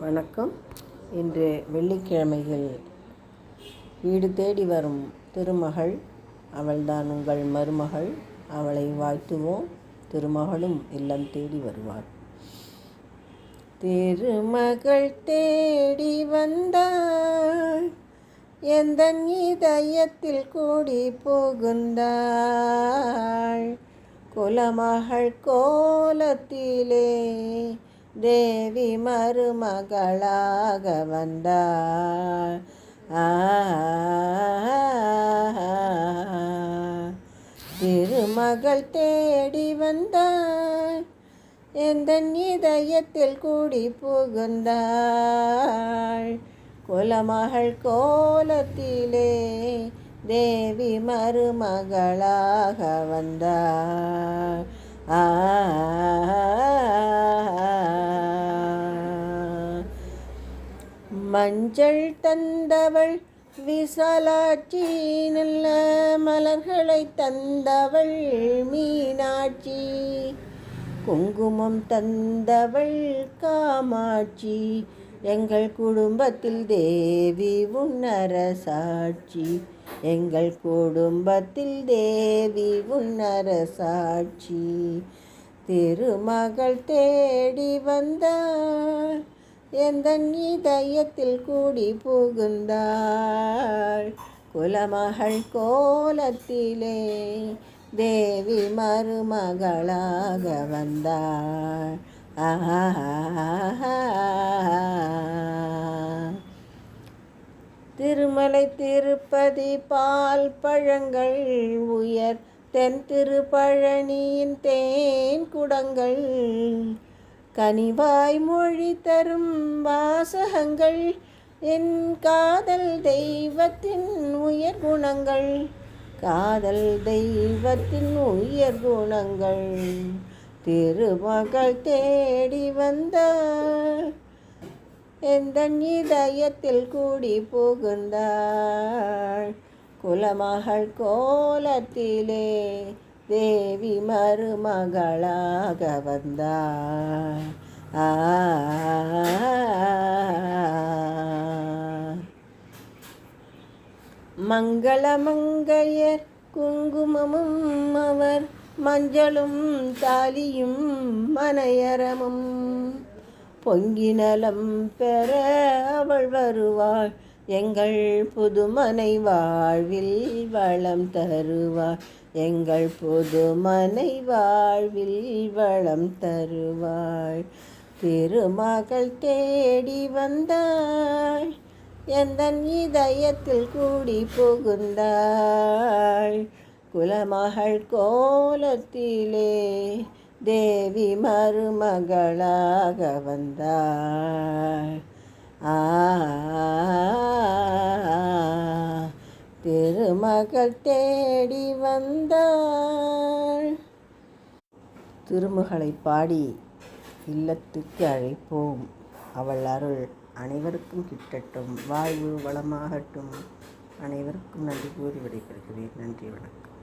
வணக்கம். இன்று வெள்ளிக்கிழமையில் வீடு தேடி வரும் திருமகள் அவள்தான் உங்கள் மருமகள் அவளை வாழ்த்துவோம். திருமகளும் இல்லம் தேடி வருவாள். திருமகள் தேடி வந்தாள் எந்த இதயத்தில் கூடி புகுந்தாள். குலமகள் கோலத்திலே தேவி மருமகளாக வந்தாள். திருமகள் தேடி வந்தாள். எந்த இதயத்தில் கூடி புகுந்தாள். குலமகள் கோலத்திலே தேவி மருமகளாக வந்தாள். ஆ மஞ்சள் தந்தவள் விசாலாட்சி நல்ல மலர்களை தந்தவள் மீனாட்சி. குங்குமம் தந்தவள் காமாட்சி. எங்கள் குடும்பத்தில் தேவி உன்னரசாட்சி. எங்கள் குடும்பத்தில் தேவி உன்னரசாட்சி. திருமகள் தேடி வந்தாள். எந்த இதயத்தில் கூடி புகுந்தாள்? குலமகள் கோலத்திலே தேவி மருமகளாக வந்தாள். திருமலை திருப்பதி பால் பழங்கள் உயர் தென் திருப்பழனியின் தேன் குடங்கள் கனிவாய் மொழி தரும் வாசகங்கள் என் காதல் தெய்வத்தின் உயர் குணங்கள். காதல் தெய்வத்தின் உயர் குணங்கள் திருமகள் தேடி வந்த எந்த இதயத்தில் கூடி புகுந்தாள். குலமகள் கோலத்திலே தேவி மருமகளாக வந்தாள். ஆ மங்களமங்கையர் குங்குமமும் அவர் மஞ்சளும் தாலியும் மனையரமும். பொங்கினலம் பெற அவள் வருவாள். எங்கள் புதுமனை வாழ்வில் வளம் தருவார். எங்கள் புதுமனை வாழ்வில் வளம் தருவாள் திருமகள் தேடி வந்தாள். எந்த இதயத்தில் கூடி புகுந்தாள். குலமகள் கோலத்திலே தேவி மருமகளாக வந்தாள். திருமகள் தேடி வந்தாள். திருமகளை பாடி இல்லத்துக்கு அழைப்போம். அவள் அருள் அனைவருக்கும் கிட்டட்டும். வாழ்வு வளமாகட்டும். அனைவருக்கும் நன்றி கூறி விடைபெறுகிறேன். நன்றி வணக்கம்.